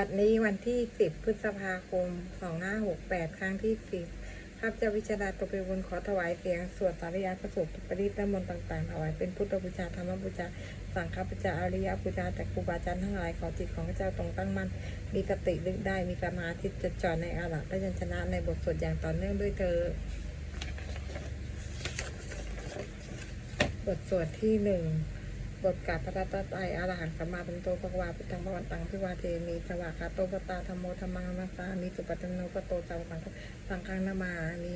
บัดนี้วันที่ 10 พฤษภาคม 2568 ครั้งที่ 10ข้าพเจ้าวิชาดาตวเปบุญขอถวายเสียง สวดสาริยาพระสูตรปริตมนต์ต่างๆถวายเป็นพุทธบูชาธรรมบูชา สังฆบูชาอริยบูชาแต่ครูบาอาจารย์ทั้งหลายขอจิตของข้าพเจ้าตรงตั้งมั่นมีสติลึกได้มีสมาธิจดจ่อในอาลักพยัญชนะในบทสวดอย่างต่อเนื่องด้วยเธอบทสวดที่หนึ่ง บทกาพระตาไตรอรหันต์สัมมาสัมพุทโธภควาพุทธังพระวันตังพิวาเทมีสวากขาโตปตาธรรมโมธรรมังนัสสามิสุปฏิโนปโตจาวังสังฆังนามามิ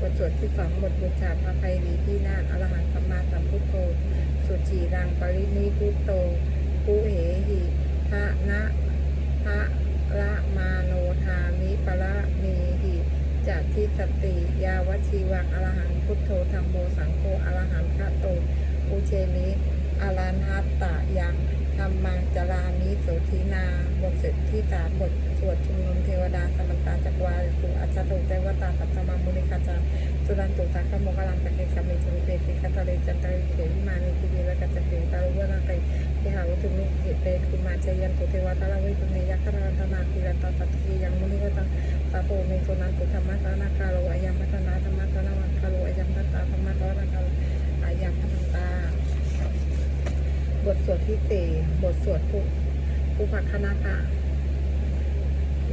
บทสวดที่สองบทบูชาพระไพรีที่นาถอรหันต์สัมมาสัมพุทโธ สุจีรังปรินิพุตโตภูเหหิทะนะทะ ละมาโนทามิปะละเมหิจัตทิสติ ยาวชีวังอรหังพุทโธธรรมโมสังโฆอรหังพระโตอุเชมิอารันหัตตะยังธรรมังจารามิโสธินาบทสร็จที่สามบทสวดชุมนุมเทวดาสมันตาจักรวาลสุอัจฉริเทวตาสัพพมามุนิคาจารสุรันตุสังฆโมกลังสกเกสมิจวิเปติคัตเลจันตริเขวิมานิติวิรกัจจเปตารุวนาไก วุตุนุเหตุเปคุมาเจยันตุเทวตาลาวิปุเนยักรันตนาคีรันตตัตถิยังมุนิวตังสาโพเมโซนันตุธรรมะสานาคาโลอายัมมัตนาธรรมะสานาวังคาโลอายัมมัตตาธรรมะสานาคาโลอายัมมัตตา บทสวดที่สี่บทสวดผู้ผู้พักคณะะ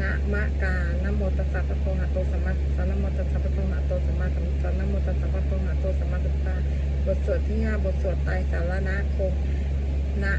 นะมะกานะโมตัสสะพะโตหะโตสัมมาสัมพุทธัสสะนโมตัสสะพะโตหะโตสัมมาสัมพุทธะนะโมตัสสะพะโตหะโตสัมมาสัมพุทธะบทสวดที่ห้าบทสวดไตรสารณคมนะ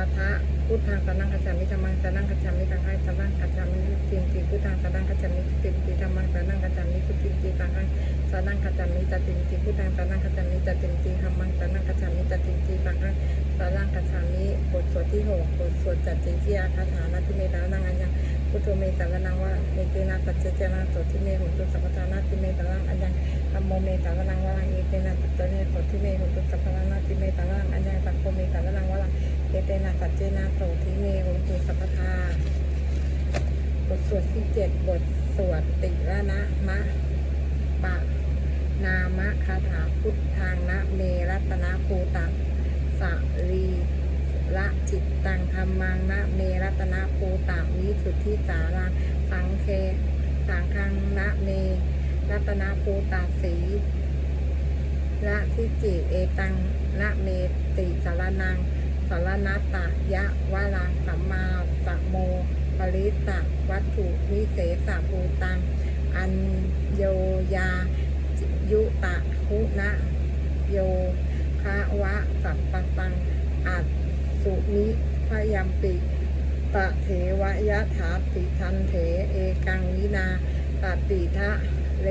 ปะทะพุทธังสนังกัจจามิธรรมังสนังกัจจามิสังฆังสนังกัจจามิติมติพุทธังสนังกัจจามิติมติธรรมังสนังกัจจามิติมติสังฆังสนังกัจจามิตติมติพุทธังสนังกัจจามิตติมติธรรมังสนังกัจจามิตติมติสังฆังสนังกัจจามิบทสวดที่หกบทสวดจัดเจเจียคาถานาทิเมตานังอัญญพุทโธเมตานังวะเมเตนะปัจเจเจนะโสทิเมหุตุสัพพทานาทิเมตานังอัญญธรรมโมเมตานังวะลังเอเตนะปัจเจเนโสทิเมหุตุสัพพทานาทิเมตานังอัญญังสัพโพเมตานังวะลัง เอเตนะสัจเจนะโสทิเมหุตุสัพพทาบทสวดที่เจ็ดบทสวดติระนะมะปะ นามะคาถาพุทธังนะเมรัตนะภูตังสะรีละจิตตังธรรมังนะเมรัตนะภูตังวิสุทธิสารังสังเคสังคังนะเมรัตนะภูตาสีละทิจิเอตังนะเมติสารนัง สารนัตะยะวาลังสัมมาสัมโมปริตตะวัตถุวิเศษภูตัง อัญโยยา ยุตะคุณะโยคะวะสัพปะตัง อัตสุนิพยัมปิตะเถวะยะถาปิทันเถเอกังวินาตติทะเล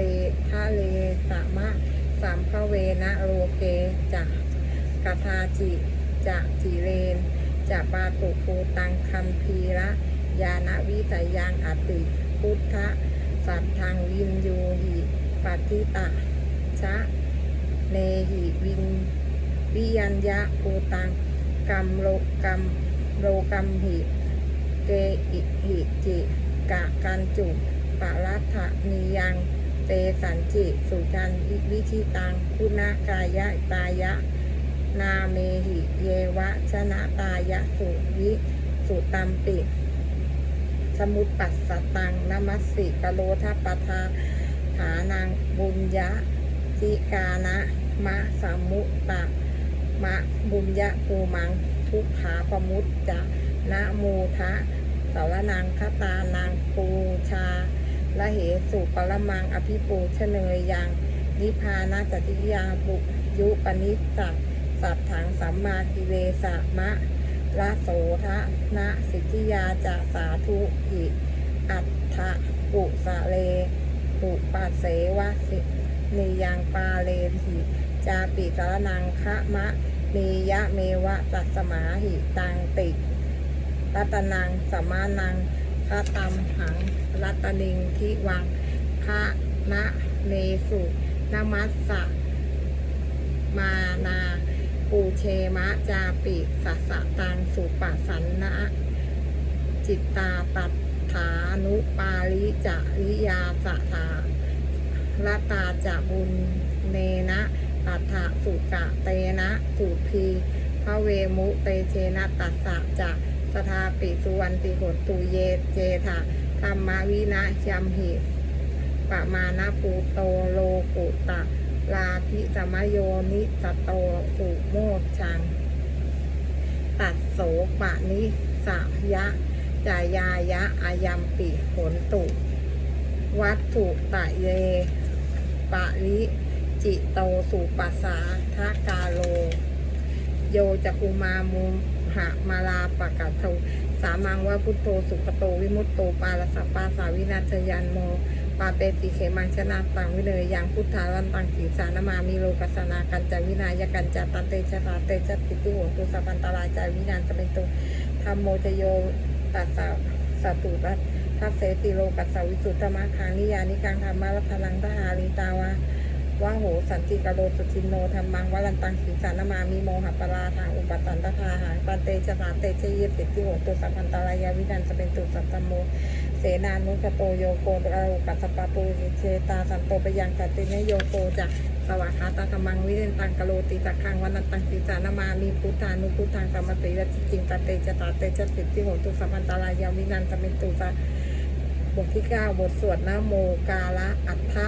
ทะเลสะมะสัมภเวนะโรเกจะกทาจิ จะจิเรนจะปาตุภูตังคัมพีระยานวิสัยยังอติพุทธะสัตทังวินยูหิปัติตะชะเนหิวินวิยัญญะภูตังกัมโลกัมโลกัมหิเกอิหิจิกะกันจุปะรัฐนิยังเตสันจิสุจันวิชิตังคุณากายะตายะ นาเมหิ เยวะชนะตายะสุวิสุตัมปิสมุตปัสสตังนมัสสิกโลทัปทาฐานังบุญยะจิกานะมะสามุตตะมะบุญยะภูมัง ทุกขาปมุตจะนะโมทะสารนังคตานังปูชาละเหสุปรมังอภิปูชเนยยังนิพานาจติยาบุยุปนิสสะ สัตถังสัมมากิเลสะมะละโสทะนะสิทธิยาจะสาธุหิอัตถะปุสะเลปุปัสเสวะสินิยังปาเลหิจาปิสารนังคะมะนียะเมวะตัสมาหิตังติรัตนังสมานังคะตัมหังรัตนิงทิวังคะนะเมสุนามัสสะมานา ปูเชมะจาปิสัสสะตังสุปะสันนะ จิตตาปัฏฐานุปาลิจาริยาสถาละตาจะบุญเนนะปัฏฐะสุกะเตนะสุพีพระเวมุเตเชนะตัสสะจะสทาปิสุวรรณติโหตุเยเจถะธรรมวินะยัมหิปะมาณปูโตโลกุตะ ลาภิสมโยนิสโตสุโมชัง ตัดโสปะนิสยะจายายะอายัมปิผลตุ วัตถุตะเย ปะริจิโตสุปัสสาทากาโล โยจักุมามุหะมาลาปะกะโทสามังว่าพุทโธสุขโตวิมุตโตปาลสัปปาสาวินาชยันโม ปาเปติเขมังชนะตังวิเลยยังพุทธาวันตังสีสานามามีโลกัสนากันจาวินายกันจาตันเตชะตาเตชะปิตุโหตุสัพันตรายจาวินานจะเป็นตุธรรมโมจโยตัสสะสตุตัสทัสเสติโลกัสวิสุทธมาคานิยานิกังธรรมารัพลังทหาริตาวาว่าโหสันติกโรสุทินโนธรรมังวรันตังสีสานามามีโมหะปราทางอุปสันตทาหางปันเตชะตาเตชะเยสิทธิโหตุสัพันตรายาวินันจะเป็นตุสัตตโม เสนานุสโตโยโกตรอุกัสปะปุริเชตาสันโตปยังกัตติเนโยโกจะสวากขาตาธรรมังวิเรนตังกะโลติจักขังวันตังสีสานามามีพุทธานุพุทธังสัมมติและจิงตเตจตาเตจสิทธิโหตุสัพพันตรายาวินันจะเป็นตุสะบทที่เก้าบทสวดนะโมกาละอัฏฐะ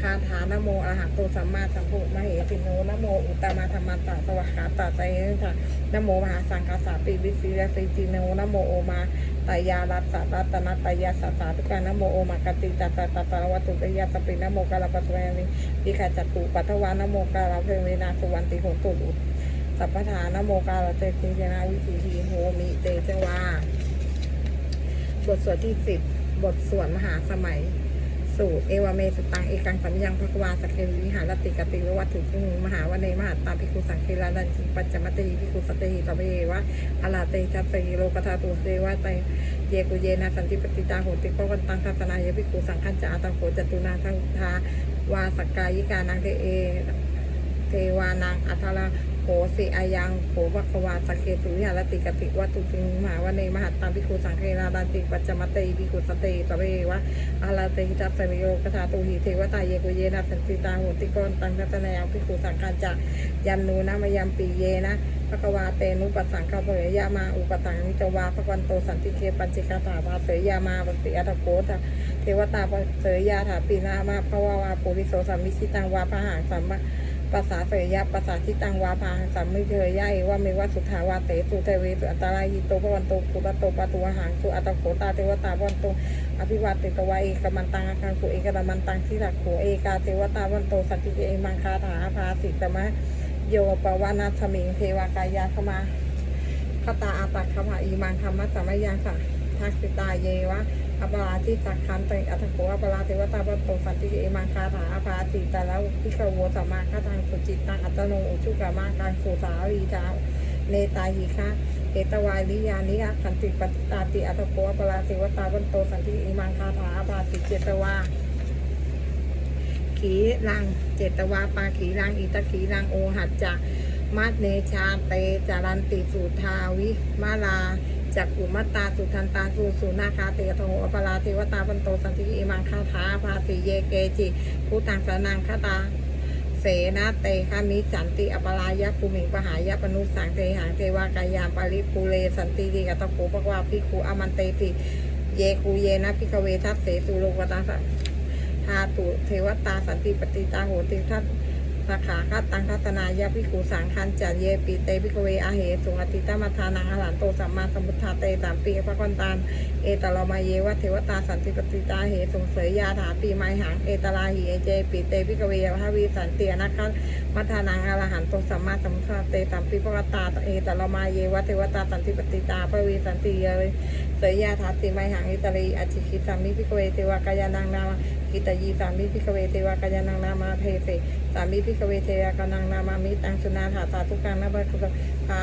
คาถานะโมอระหะโตสัมมาสัมพุทธมเหสิโนนะโมอุตตมะธรรมตาสวัสขาตาใจเนค่ะนะโมมหาสังฆาสาปิวิสิยสิจิโนนะโมโอมา ตายารัตสัตรัตนตายาสัสสาตุกานโมโอมากติตัสสะตัสสะวัตุตยาสปินโมกาลปัสเวนิวิขจัตตุปัทวานโมกาลเพเวนาสุวันติโหตุลุสัพพทานโมกาลเตติเจนาวิถีทีโหมิเตจวาบทสวดที่สิบบทสวดมหาสมัย สูตรเอวเมสตังเอกังสัมยังพระกวาสกเควิหารติกติววัตถุที่หนึ่งมหาวันเนมหาตามพิคุสังเคลาดันจิปัจจมติพิคุสตติสัพเพวะอาลาเตจัตติโลกธาตุเทวะไตเยกุเยนะสันติปฏิตาโหติปวันตังทัศนายภิกขุสังขันจาตังโขจตุนาทังทาวาสกายิกานังเทเอเทวานังอัทรา สิอายังโขวัควาสกเคสุวิหารติกติวัตุติมหาวันเนมหัตตังภิกขุสังเคราดันติปัจจมัตติภิกขุสติสเววะอาลาเตหิตัสมิโยกธาตุหิเทวตาเยกุเยนะสันติตาโหติกรตังทัศนายภิกขุสังขันจายันนูนะมยัมปีเยนะพระกวาเตนุปัสสังคาเผยยามาอุปตังนิจวาพระวันโตสันติเคปัญจิกาถาภาเสยยามาปฏิอัตโกตเทวตาเสยยาถาปีนามาภวาวาปุริโสสัมมิชิตังวาพหางสัมมะ ภาษาเสยยะภาษาทิตังวาพาสัมมิเทยยะเอว่าเมวะสุทธาวาเตสุเทเวสุอัตรายิโตพระวันโตกุปโตปะตัวหังสุอัตโขตาเทวตาวันโตอภิวาติตวะเอกมันตังอาคังสุเอกดมันตังทิรักโขเอกาเทวตาวันโตสันติเอมังคาถาภาสิตมะโยปวานาสมิงเทวากายาขมาคตาอาตักขมาอีมังธรรมะสัมมยังสัทักสิตาเยวะ อปาราที่จักขันตังอัตโกอปาราเทวตาปัตโตสันติเอมังคาถาอปาติตาแล้วพิกโวสัมมาคาทังสุจิตตังอัตโนุชุกามากังสุสาวีจาเนตาหิคะเอตวายนิยานิยขันติปฏิตาติอัตโกอปาราเทวตาปัตโตสันติเอมังคาถาอปาติเจตวาขีรังเจตวาปาขีรังอิตาขีรังโอหัจจะมัดเนชาเตจารันติสุทาวิมาลา จักกุมัตตาสุทันตาสุสุนาคาเตโทอปราเทวตาปันโตสันติอิมังคาถาภาติเยเกจิผู้ตังสนังคาตาเสนาเตคามิสันติอปรายะภูมิงปหายะปนุสังเทหังเทวากายามปาริปูเลสันติริกตะโขปะวาพิคูอมันเตติเยคูเยนะพิกเวทัสเสสุโลกตาสะทาตุเทวตาสันติปฏิตาโหติทัต สาขาคาตังทัศนายาพิขูสังคันจันเยปิเตพิกเวอาเหสุงอติตมาทานังอรหันโตสัมมาสัมพุทธาเตสามปีพระกวันตานเอตลมาเยวะเทวตาสันติปฏิตาเหสุงเสยยาถาปีไมหังเอตลาหิเอเจปิเตพิกเวพระวีสันเตียนะคะมัทานังอรหันโตสัมมาสัมพุทธาเตสามปีพระกวันตาเอตลมาเยวะเทวตาสันติปฏิตาพระวีสันติเยเสยยาถาติไมหังเอตลีอจิคิสามิพิกเวเทวกายานังนา กิตยีสามิพิกเวเทวากายนังนามาเพเสสามิพิกเวเทวากานังนามามิตังสุนาถาสาทุกังนาบัคุปพา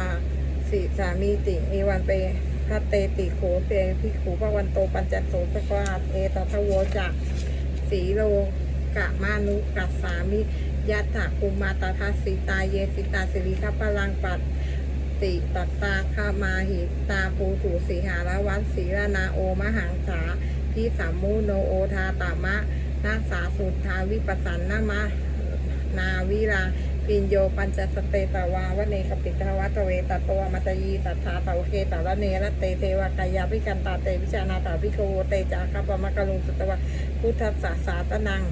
สิสามีติเอวันเปพัตเตติโขเตพิขูพระวันโตปัญจโสภควาเอตทะโวจักสีโลกะมานุกัสสามิยัตถะคุมาตาทัสสิตาเยสิตาสิริคัพลังปัตติตัตตาคามาหิตาปูถูสีหาละวัตสีรานาโอมหังสา พิสัมมุโนโอทาตามะนาสาสุทาวิปสันนามะนาวิราปิญโยปัญจสเตตวาวเนกปิตวะตเวตโตอมัตยีตัทาตะเคตระเนระเตเทวกายาวิกันตาเตวิจานาตาวิโกเตจาคัปมะกะลุงสุตวะพุทธสสะสาตนัง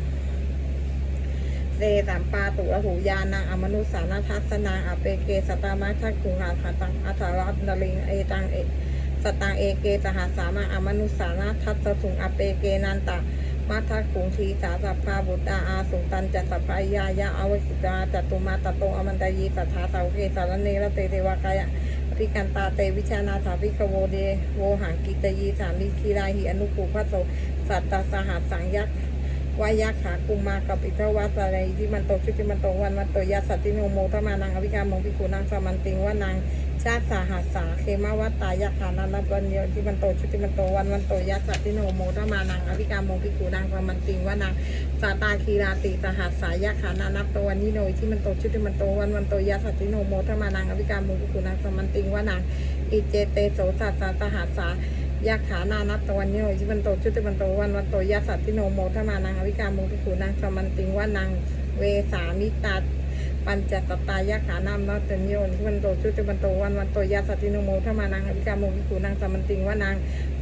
เซสัมปาตุระหูยานังอมนุสานาทัสนังอเปเกสตามาทัคุงอาทัตังอัทารัตนลิงเอตังเอ สตังเอเกสหัสามาอมนุสานาทัสสุงอเปเกนันตะมัทัคุงทีสาสัพพาบุตตาอาสุตันจัสสพพายายะอวสิตาจตุมาตตงอมันตยีสัทธาสาวเกสารเนระเตเทวากายะพิกันตาเตวิชานาถาวิกโวเดโวหังกิตยีสามิคีราหิอนุปูพัสโสสัตตสหัสสังยักษ์วายาขากุมากับอิทวัสอะไรที่มันโตชุติมันโตวันมันโตยัสสติโนโมทมานังอภิกามงพิคูนางสมันติงว่านาง ชาติสาหัสสาเคมาวัตตายาขานันนับวันเดียวที่มันโตชุติมันโตวันมันโตยัสสติโนโมทมานังอภิกามงพิคูนางสมันติงว่านางสาตาคีราติสหัสสายาขานานับตวันนิโนที่มันโตชุติมันโตวันมันโตยัสสติโนโมทมานังอภิกามงพิคูนางสมันติงว่านางอิเจเตโสสัสสาสหัสสายาขานานับตวันโยชิบันโตชุติบันโตวันวันโตยาสัตติโนโมทมานังอวิกามุทิขูนางสมันติงว่านางเวสามิตา ปัญจตตายะขานามนาตเตนโยชิบันโตชุติบันโตวันวันโตยาสัตติโนโมทมานังอภิกามุทิขูนางสมันติงว่านาง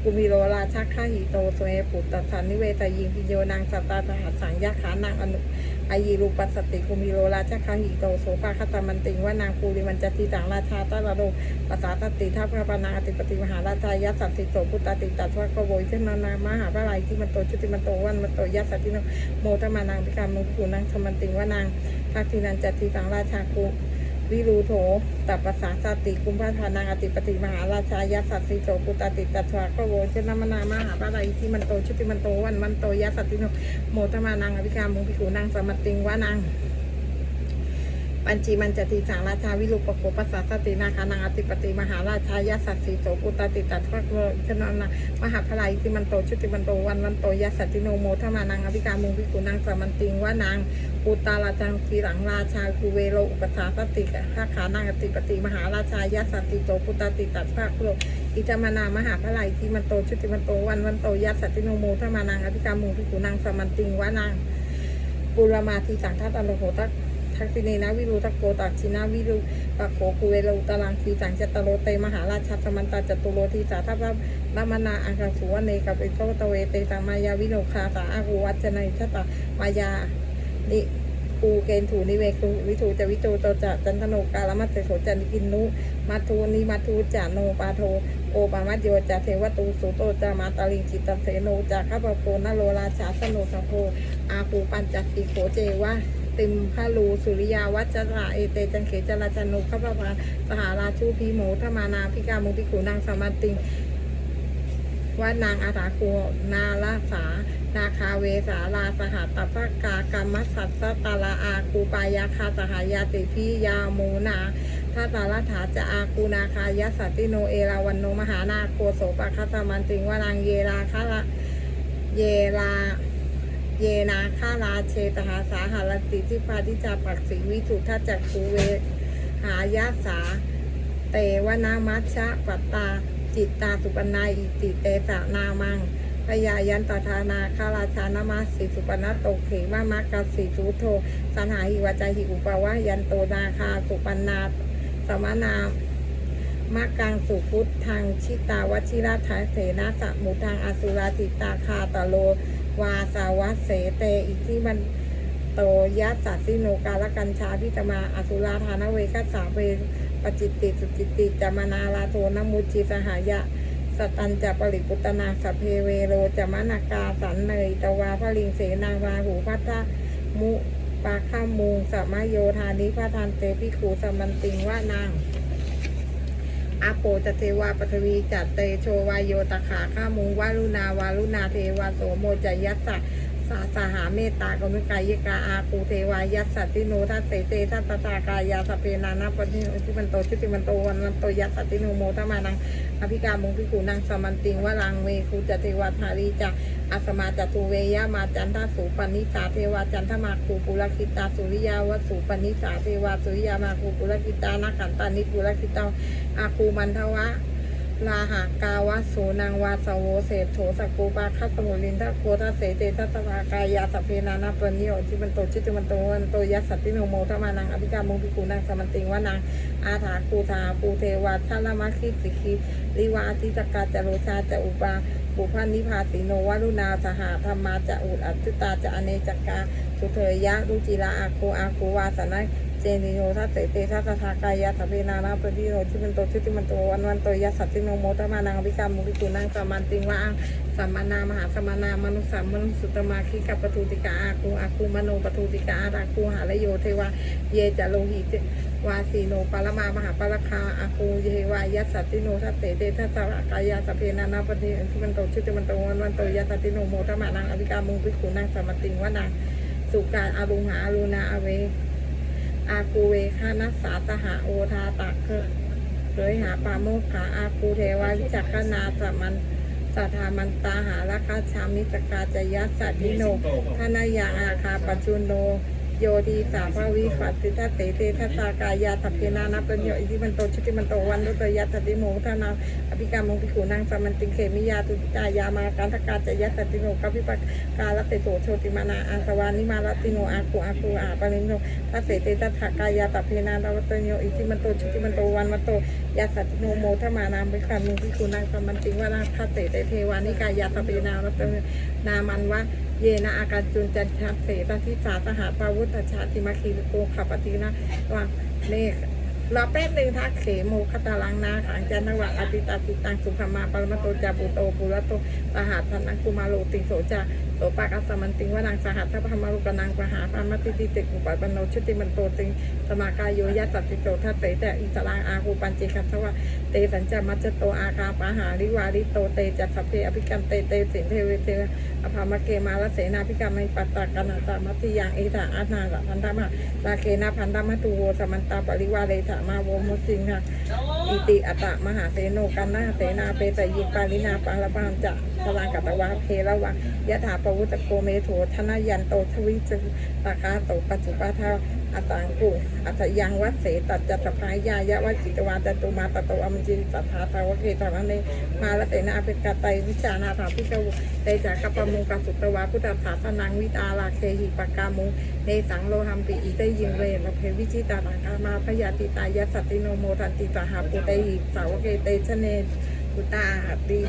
กุมิโรราชักข้าหิโตโสเอปุตตสันนิเวตยิงพิโยนางสัตตาสหัสสังยาขานางอนุอายีรูปัสสติกุมิโรราชักข้าหิโตโสปาคตมันติงว่านางปูริมันจติต่างราชาตะระโดภาษาตติทัพพระปนาติปติมหาราชายัสสัตสิโตพุตตติตัทวะกโวยเช่นนานามหาพระไรที่มันโตชุติมันโตวันมันโตยัสสัตติโนโมทมานังพิการมุขูนางสมันติงว่านางทักทินันจติสังราชากุ วิรูโถตัปปสาสติกุมภาธานังอติปติมหาราชายาสัตสิโสกุตติตัทวะกโวเชนามนามหาพระไรที่มันโตชุติมันโตวันมันโตยาสัตติโนโมตมานังอภิคามุงพิขูนังสมัติงวานัง ปัญจีมันจะติสังราชาวิรุปโภปัสสสตินาคานังอติปติมหาราชายาสัตสีโสปุตติตัทวะโลชนนะมหาพลายที่มันโตชุติมันโตวันวันโตยัสสติโนโมทมานังอภิการมุงพิกุนังสมันติงว่านางปุตตาราจังทีหลังราชาคูเวโลอุปสาสติข้าขานังอติปติมหาราชายาสัตติโสปุตติตัทวะโลอิจามานามหาพลายที่มันโตชุติมันโตวันวันโตยัสสติโนโมทมานังอภิการมุงพิกุนังสมันติงว่านางปุรมาทีสังฆตโลโหตัก ทักษิเนนะวิรุตโกตักชินาวิรุปะโขคุเวโลตลังทีสังจตโรเตมหาราชสมันตาจตุโรทีสาทัพระนามนาอังคังสุวเนกับเอโตตเวเตสังมายาวิโนคาสาอากูวัจนัยชตามายานิคูเกณฑ์ถูนิเวคุวิถูจะวิโจโตจะจันทโนกาลมัตเสโสจันทิกินนุมัทูนิมัทูจาโนปาโทโอปามัจโยจะเทวตูสุโตจามาตาลิงจิตเสโนจะข้าพโพนโลราชาสโนสโพอาภูปัญจสีโขเจวะ ติมพาลูสุริยาวัจระเอเตจังเขจราจันนุขพพาสหาราชูพีโมทมานาพิกามุติขูนางสมาติงว่านางอาถาคูนาลาสา นาคาเวสาลาสหัตตภกากรรมสัตสตาลาอาคูปายาคาสหายาติพิยาโมนาท่าตาลถาจะอาคูนาคายสัตติโนเอราวันโนมหานาโคโสปะคัสมันติงว่านางเยราคาละเยรา เยนาคาราเชตหาสาหารติทิพาทิจาปักสีวิถุทัจจักคูเว หายาสา เตวนามัชชะปัตตา จิตตาสุปนาอิติเตสะนามังพยายันตทานาคาราชานามาสิสุปนาโตเขมามักกสิสุโทสันหาหิวจาหิอุปาวะยันโตนาคาสุปนาสมนามากังสุพุทธังชิตาวชิราทาเสนาสมุทังอสุราติตาคาตโล วาสาวัสเสเต อิทิมันโตยัสสัสสิโนกาลกัญชาพิตมาอสุราธานเวกัสสาเวปจิตติสุจิตติจามนาลาโทนมุจิสหายะสตันจะปริปุตนาสเพเวโรจามนากาสันเนยตวาพลิงเสนาวาหูพัทธมุปาข้ามุงสัมมาโยธานิพระทานเตพิขูสมันติงว่านาง อาโปจเทวาปทวีจัตเตโชวายโยตขาข้ามุงวารุณาวารุณาเทวาโสโมจยัสสะ สาสหาเมตตากรุณกายกาอาภูเทวายัสสะติโนทัสเสเตทัสตากายาสเพนานาปฏิโนทิมันโตชุติมันโตวันมันโตยัสสะติโนโมทมานังอภิการมงพิขูนางสมันติงวลังเวคูจเทวาธารีจะอาสมาจตุเวยามาจันทาสูปนิสาเทวาจันทมาคูปุรคิตาสุริยาวสูปนิสาเทวาสุริยามาคูปุรคิตานาขันตานิปุรคิตาอาคูมันทวะ ลาหากาวะโสนางวาสโวเศษโถสกกูปาคัตตโมลินทะโคทะเสเตทัตตากายาสเพนานาปนิโยจิมันโตจิตมันโตวันโตยัสสติโนโมทมานังอภิกามุงพิกูนางสมันติงวานางอาถาคูธาปูเทวาทัลมาคิสิคิลิวาทิจกาจโรชาจะอุปาบุพันนิพาสีโนวารุณาสหาธรรมาจะอุดอัตติตาจะอเนจกาสุเทยะรุจิลาอาคูอาคูวาสนะ เจนิโยทัสเตเตทัสทากายาสพเพนานาปฏิโนทิมันโตทิติมันโตวันวันโตยัสสติโนโมตมานังอภิกรรมมุขิกุนังสมันติงวะอังสัมมานามหาสัมานามนุสัมมนุสุตมาคิกับปทุติกาอาคูอาคูมโนปทุติกาอาราคูหาลโยเทวาเยจะโลหิตวาสีโนปารมามหาปารคาอาคูเยวายัสสติโนทัสเตเตทัสทากายาสพเพนานาปฏิโนทิมันโตทิติมันโตวันวันโตยัสสติโนโมตมานังอภิกรรมมุขิกุนังสัมันติงวะนังสุการอารุหาอารุณาอเว อาคูเวคานัสสาสหาโอทาตักเคเคยหาปาโมกขาอาคูเทวาวิจักขนาสมันสัทธามันตาหาราคาชามิสกาจยัสสัตติโนทนายาอาคาปัจจุโน โยทีสาภาวิฝัตติทัสเสเตทัสสากายาทัพเพนานัปญโยอิทิมันโตชุติมันโตวันโตตยัสติโมทนาอภิกรรมงพิขูนางสมันติงเขมิยาตุติกายามาการทกาจยัสติโนกัพพิปกาลเตโสโชติมานาอาสวานิมาลติโนอาคูอาคูอาปานิโนทัสเสเตตัทากายาตเพนาดาวตโยอิทิมันโตชุติมันโตวันมันโตยัสติโนโมทมานามวิคันมุงพิคุนังสมันติงวานาคาเตเตเทวานิกายาตเพนารัตนามันวะ เยนะอาการจุนจันทัสเสตทิสาสหาปาวุตชาติมาคีโกขับปฏินะวังเลขรอแป๊บหนึ่งทักเขโมคตาลังนาขังจันทวะอติตาติตังสุขมาปรมโตจาปุโตปุระโตสหัสนังคุมาโลติงโสจาโสปากัสสมันติงวานางสหัสทพมรุกนังปหาพามติติเตกุปัปนโนชุติมันโตติงสมากายโยยัสสติโตทัสเตแต่อิสรังอาหูปัญเจคัสวะเตสัญจามัจจโตอาคาปหาริวาริโตเตจัตสเพอภิกรรมเตเตสินเทเวเตอภามะเกมาลเสนาภิกรรมมิปัตตากนาตามัติยังเอถาอานาสพันธมะลาเคนาพันธมัตุโวสมันตาปริวาเรถามาโวมุสิงค่ะอิติอัตตมหาเสโนกันนาเสนาเปตยิปาลินาปัลปานจะพลังกัตวาเพระวังยะถาปวุตโกเมโถธนยันโตทวิจตากาโตปัจจุปาทาอัตังกุอัตยังวัดเสตัจจตพายายะวจิตวาจตุมาตโตอมจินสัทธาตาวเคตาเนมาละเสนาเป็นกาไตวิชานาถาพิกวุเตจากัปปมุงกัสุตวาพุทธศาสนังวิตาลาเคหิปกามุเนสังโลหัมปิอิเตยิงเรนเพวิจิตานังกามาพยาติตายะสติโนโมทันติตาหาปุเตหิสาวเกเตชเนกุตาหัตตี